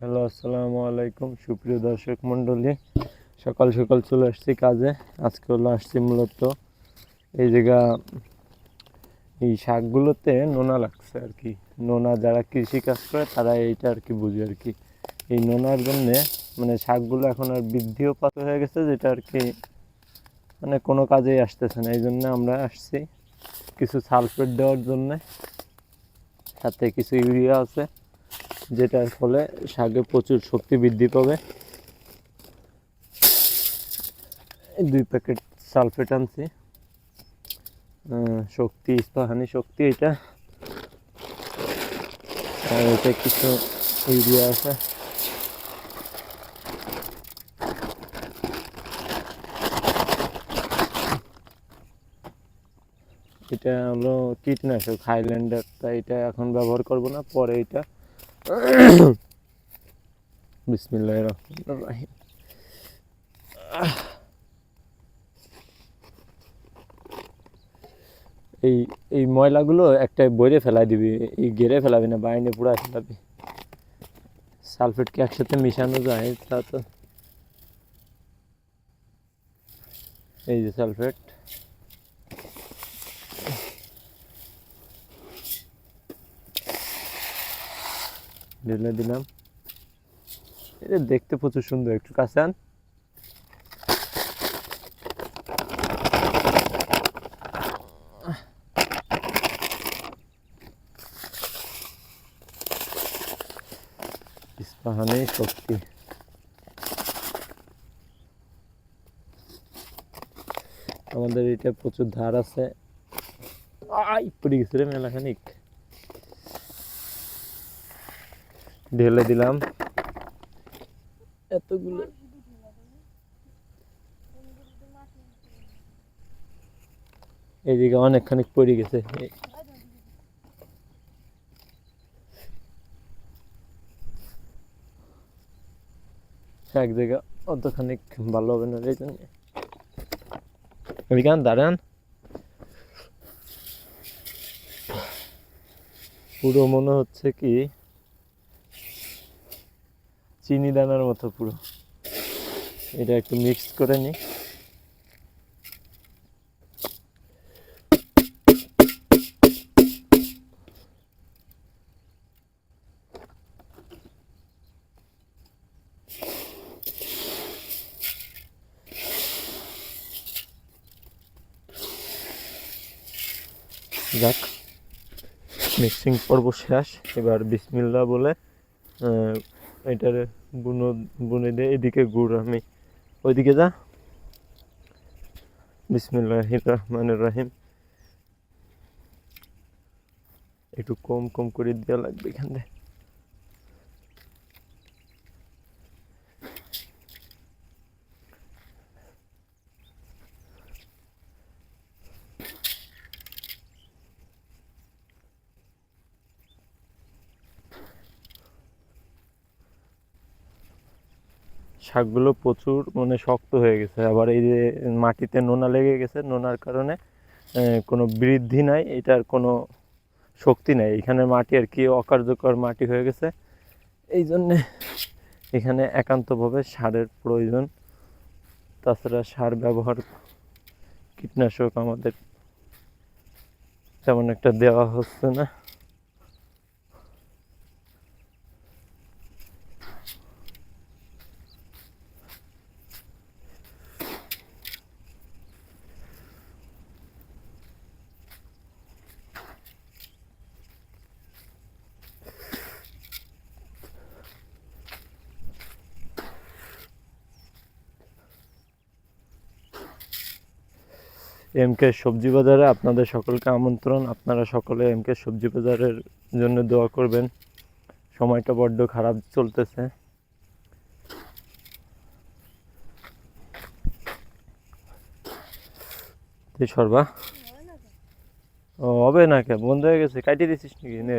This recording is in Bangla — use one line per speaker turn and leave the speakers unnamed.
হ্যালো, আসসালামু আলাইকুম। সুপ্রিয় দর্শক মণ্ডলী, সকাল সকাল চলে আসছি কাজে। আজকে হলো আসছি মূলত এই জায়গা, এই শাকগুলোতে নোনা লাগছে আর কি। নোনা যারা কৃষি কাজ করে, তারা এইটা আর কি বুঝে আর কি। এই নোনার জন্যে মানে শাকগুলো এখন আর বৃদ্ধিও পাত হয়ে গেছে, যেটা আর কি মানে কোনো কাজেই আসতেছে না। এই জন্য আমরা আসছি কিছু সালফেট দেওয়ার জন্যে। সাথে কিছু ইউরিয়া আছে। যেটার ফলে শাকে প্রচুর শক্তি বৃদ্ধি পাবে। দুই প্যাকেট সালফেট আনছি। শক্তি ইস্পাহানি শক্তি এটা। আর এটা কিছু ইউরিয়া আছে। এটা হলো কীটনাশক, হাইল্যান্ডার, তাই এটা এখন ব্যবহার করব না, পরে এটা বিসমিল্লাহ এই এই ময়লাগুলো একটা বইরে ফেলাই দিবি, এই গেড়ে ফেলাবি না বাইনে পুরা ফেলাবি। সালফেট কি একসাথে মিশানো যায়, তা তো। এই যে সালফেট। ঢেলে দিলাম। এটা দেখতে প্রচুর সুন্দর একটু কাছে আন ইস্পাহানি শক্তি। আমাদের এটা প্রচুর ধার আছে। আই, পড়ে গেছে রে মেলাখানিক। ঢেলে দিলাম। এতগুলো। এইদিকে অনেকখানি পড়ে গেছে। এক জায়গা অতখানি ভালো হবে না এই জন্য এদিকে দাঁড়ান। পুরো মনে হচ্ছে কি চিনি দানার মতো পুরো। এটা একটু মিক্স করে নি যাক মিক্সিং পর্ব শেষ। এবার বিসমিল্লা বলে এটারে বুনো, বুনে দিয়ে এদিকে গুড় আমি। ওইদিকে যা। বিসমুল্লাহ রহমান রাহিম একটু কম কম করে দেওয়া লাগবে এখান থেকে। শাকগুলো প্রচুর মানে শক্ত হয়ে গেছে। আবার এই যে মাটিতে নোনা লেগে গেছে, নোনার কারণে কোনো বৃদ্ধি নাই, এটার কোনো শক্তি নাই। এখানে মাটি আর কি অকার্যকর মাটি হয়ে গেছে। এই জন্যে এখানে একান্তভাবে সারের প্রয়োজন। তাছাড়া সার ব্যবহার কীটনাশক আমাদের তেমন একটা দেওয়া হচ্ছে না। এমকে সবজি বাজারে আপনাদের সকলকে আমন্ত্রণ। আপনারা সকলে এম কে সবজি বাজারের জন্য দোয়া করবেন। সময়টা বড্ড খারাপ চলতেছে। সরবা? ও হবে না কে বন্ধ হয়ে গেছে। কাটিয়ে দিছিস নাকি? নে।